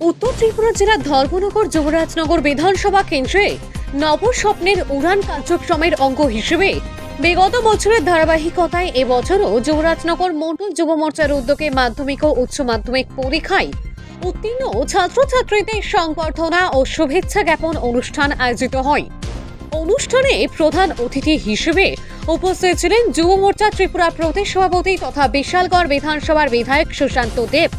উত্তর ত্রিপুরা জেলার ধর্মনগর যুবরাজনগর বিধানসভা কেন্দ্রে নবস্বপ্নের উড়ান কার্যক্রমের অঙ্গ হিসেবে বিগত বছরের ধারাবাহিকতায় এবছরও যুবরাজনগর মন্ডল যুব মোর্চার উদ্যোগে মাধ্যমিক ও উচ্চ মাধ্যমিক পরীক্ষায় উত্তীর্ণ ছাত্রছাত্রীদের সংবর্ধনা ও শুভেচ্ছা জ্ঞাপন অনুষ্ঠান আয়োজিত হয়। অনুষ্ঠানে প্রধান অতিথি হিসেবে উপস্থিত ছিলেন যুব মোর্চা ত্রিপুরা প্রদেশ সভাপতি তথা বিশালগড় বিধানসভার বিধায়ক সুশান্ত দেব।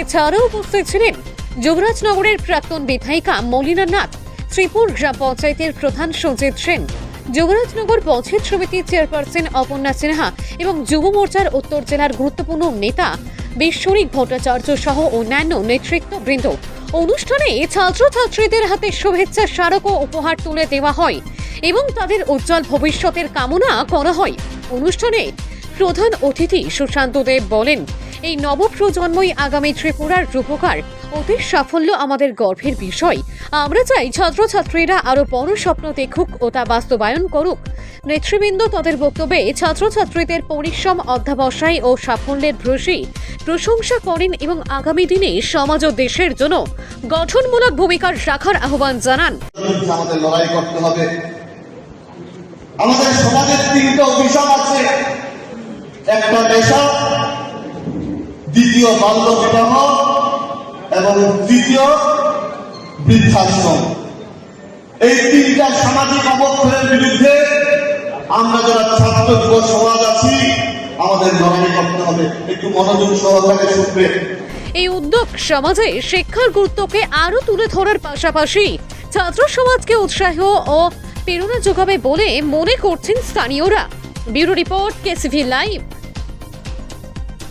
এছাড়াও উপস্থিত ছিলেন যুবরাজনগরের প্রাক্তন বিধায়িকা মলিনা নাথ, ত্রিপুর গ্রাম পঞ্চায়েতের প্রধান সঞ্জিত সেন, যুবরাজনগর পঞ্চায়েত সমিতির চেয়ারপারসন অপর্ণা সিনহা এবং যুব মোর্চার উত্তর জেলার গুরুত্বপূর্ণ নেতা বিশ্বরিক ভট্টাচার্য সহ অন্যান্য নেতৃত্ববৃন্দ। অনুষ্ঠানে ছাত্রছাত্রীদের হাতে শুভেচ্ছা স্মারক ও উপহার তুলে দেওয়া হয় এবং তাদের উজ্জ্বল ভবিষ্যতের কামনা করা হয়। অনুষ্ঠানে প্রধান অতিথি সুশান্ত দেব বলেন এই নবপ্রজন্মই আগামী ত্রিপুরার রূপকার। অতি সাফল্য আমাদের গর্বের বিষয়। আমরা চাই ছাত্রছাত্রীরা আরও বড় স্বপ্ন দেখুক ও তা বাস্তবায়ন করুক। নেতৃবৃন্দ তাদের বক্তব্যে ছাত্রছাত্রীদের পরিশ্রম, অধ্যাবসায় ও সাফল্যের ভ্রসী প্রশংসা করেন এবং আগামী দিনে সমাজ ও দেশের জন্য গঠনমূলক ভূমিকা রাখার আহ্বান জানান। আমাদের লড়াই করতে হবে। আমাদের সমাজের তিনটা অভিশাপ আছে। একটা দ্বিতীয় বাল্য বিবাহ এবং তৃতীয় বৃদ্ধাশ্রম। এই তিনটা সামাজিক অবক্ষয়ের বিরুদ্ধে আমরা যারা ছাত্র যুব সমাজ আছি, আমাদের লড়াই করতে হবে। একটু মনোযোগ সহকারে শুনবে এই উদ্যোগ সমাজে শিক্ষার গুরুত্বকে আরও তুলে ধরার পাশাপাশি ছাত্র সমাজকে উৎসাহ ও প্রেরণা যোগাবে বলে মনে করছেন স্থানীয়রা। Bureau report, KCV live.